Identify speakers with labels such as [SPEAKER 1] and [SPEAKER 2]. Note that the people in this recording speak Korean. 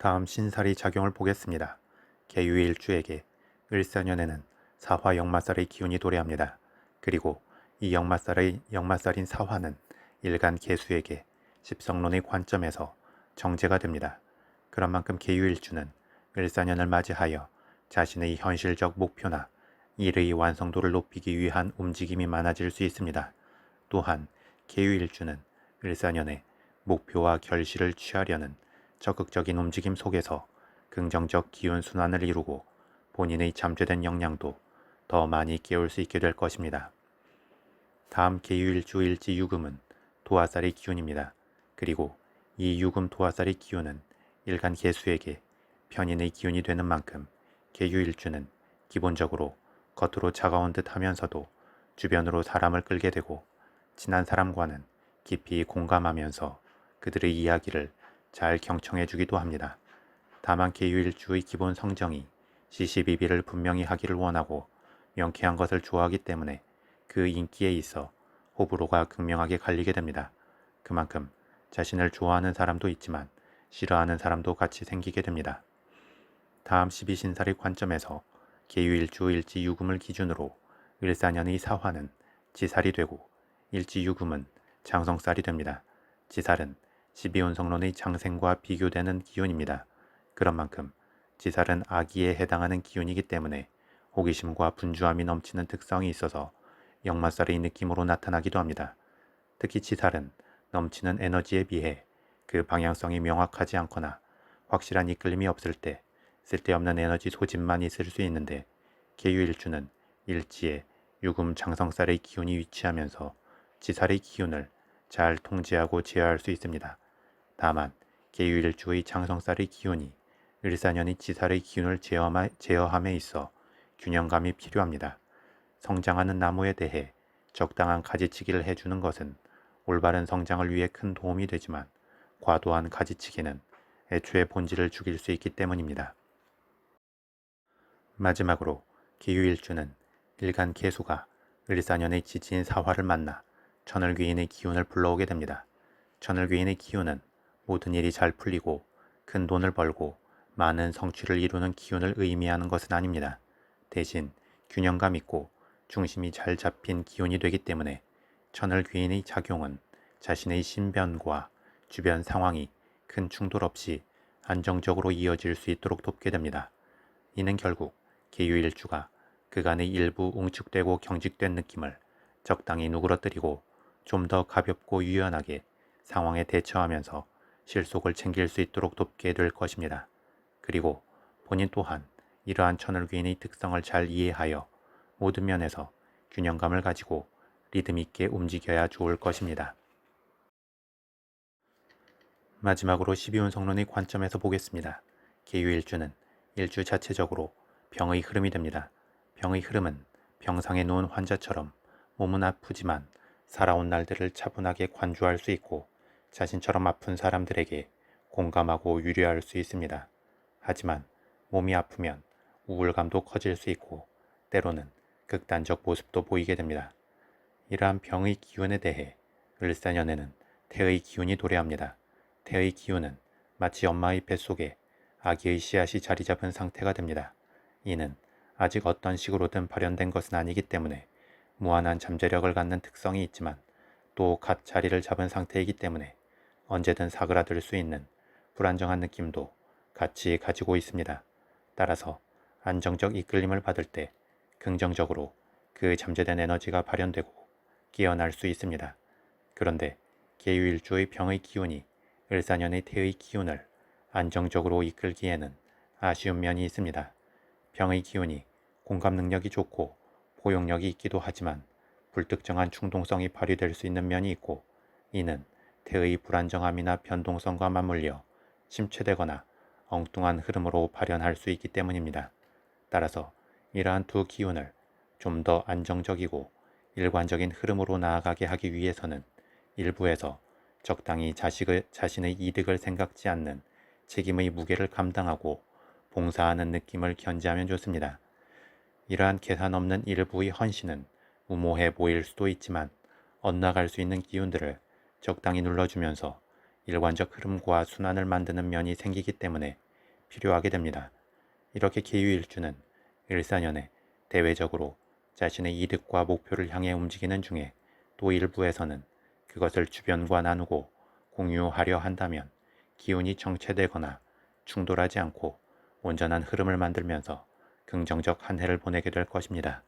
[SPEAKER 1] 다음 신살이 작용을 보겠습니다. 개유일주에게 을사년에는 사화 역마살의 기운이 도래합니다. 그리고 이 역마살의 역마살인 사화는 일간 개수에게 십성론의 관점에서 정제가 됩니다. 그런 만큼 개유일주는 을사년을 맞이하여 자신의 현실적 목표나 일의 완성도를 높이기 위한 움직임이 많아질 수 있습니다. 또한 개유일주는 을사년에 목표와 결실을 취하려는 적극적인 움직임 속에서 긍정적 기운 순환을 이루고 본인의 잠재된 역량도 더 많이 깨울 수 있게 될 것입니다. 다음 개유일주 일지 유금은 도화살의 기운입니다. 그리고 이 유금 도화살의 기운은 일간 개수에게 편인의 기운이 되는 만큼 개유일주는 기본적으로 겉으로 차가운 듯 하면서도 주변으로 사람을 끌게 되고 친한 사람과는 깊이 공감하면서 그들의 이야기를 잘 경청해 주기도 합니다. 다만 개유일주의 기본 성정이 시시비비를 분명히 하기를 원하고 명쾌한 것을 좋아하기 때문에 그 인기에 있어 호불호가 극명하게 갈리게 됩니다. 그만큼 자신을 좋아하는 사람도 있지만 싫어하는 사람도 같이 생기게 됩니다. 다음 12신살의 관점에서 개유일주 일지 유금을 기준으로 을사년의 사화는 지살이 되고 일지 유금은 장성살이 됩니다. 지살은 12운성론의 장생과 비교되는 기운입니다. 그런 만큼 지살은 아기에 해당하는 기운이기 때문에 호기심과 분주함이 넘치는 특성이 있어서 역마살의 느낌으로 나타나기도 합니다. 특히 지살은 넘치는 에너지에 비해 그 방향성이 명확하지 않거나 확실한 이끌림이 없을 때 쓸데없는 에너지 소진만 있을 수 있는데 개유일주는 일지에 유금 장성살의 기운이 위치하면서 지살의 기운을 잘 통제하고 제어할 수 있습니다. 다만 개유일주의 장성살의 기운이 을사년의 지살의 기운을 제어함에 있어 균형감이 필요합니다. 성장하는 나무에 대해 적당한 가지치기를 해주는 것은 올바른 성장을 위해 큰 도움이 되지만 과도한 가지치기는 애초의 본질을 죽일 수 있기 때문입니다. 마지막으로 기유일주는 일간 개수가 을사년의 지지인 사화를 만나 천을귀인의 기운을 불러오게 됩니다. 천을귀인의 기운은 모든 일이 잘 풀리고 큰 돈을 벌고 많은 성취를 이루는 기운을 의미하는 것은 아닙니다. 대신 균형감 있고 중심이 잘 잡힌 기운이 되기 때문에 천을귀인의 작용은 자신의 신변과 주변 상황이 큰 충돌 없이 안정적으로 이어질 수 있도록 돕게 됩니다. 이는 결국 개유일주가 그간의 일부 웅축되고 경직된 느낌을 적당히 누그러뜨리고 좀 더 가볍고 유연하게 상황에 대처하면서 실속을 챙길 수 있도록 돕게 될 것입니다. 그리고 본인 또한 이러한 천을귀인의 특성을 잘 이해하여 모든 면에서 균형감을 가지고 리듬 있게 움직여야 좋을 것입니다. 마지막으로 12운 성론의 관점에서 보겠습니다. 개유일주는 일주 자체적으로 병의 흐름이 됩니다. 병의 흐름은 병상에 누운 환자처럼 몸은 아프지만 살아온 날들을 차분하게 관주할 수 있고 자신처럼 아픈 사람들에게 공감하고 유려할 수 있습니다. 하지만 몸이 아프면 우울감도 커질 수 있고 때로는 극단적 모습도 보이게 됩니다. 이러한 병의 기운에 대해 을사년에는 태의 기운이 도래합니다. 태의 기운은 마치 엄마의 뱃속에 아기의 씨앗이 자리 잡은 상태가 됩니다. 이는 아직 어떤 식으로든 발현된 것은 아니기 때문에 무한한 잠재력을 갖는 특성이 있지만 또 갓 자리를 잡은 상태이기 때문에 언제든 사그라들 수 있는 불안정한 느낌도 같이 가지고 있습니다. 따라서 안정적 이끌림을 받을 때 긍정적으로 그 잠재된 에너지가 발현되고 깨어날 수 있습니다. 그런데 개유일주의 병의 기운이 을사년의 태의 기운을 안정적으로 이끌기에는 아쉬운 면이 있습니다. 병의 기운이 공감 능력이 좋고 포용력이 있기도 하지만 불특정한 충동성이 발휘될 수 있는 면이 있고 이는 태의 불안정함이나 변동성과 맞물려 침체되거나 엉뚱한 흐름으로 발현할 수 있기 때문입니다. 따라서 이러한 두 기운을 좀 더 안정적이고 일관적인 흐름으로 나아가게 하기 위해서는 일부에서 적당히 자식을, 자신의 이득을 생각지 않는 책임의 무게를 감당하고 봉사하는 느낌을 견지하면 좋습니다. 이러한 계산 없는 일부의 헌신은 무모해 보일 수도 있지만 엇나갈 수 있는 기운들을 적당히 눌러주면서 일관적 흐름과 순환을 만드는 면이 생기기 때문에 필요하게 됩니다. 이렇게 기후일주는 일사년에 대외적으로 자신의 이득과 목표를 향해 움직이는 중에 또 일부에서는 그것을 주변과 나누고 공유하려 한다면 기운이 정체되거나 충돌하지 않고 온전한 흐름을 만들면서 긍정적 한 해를 보내게 될 것입니다.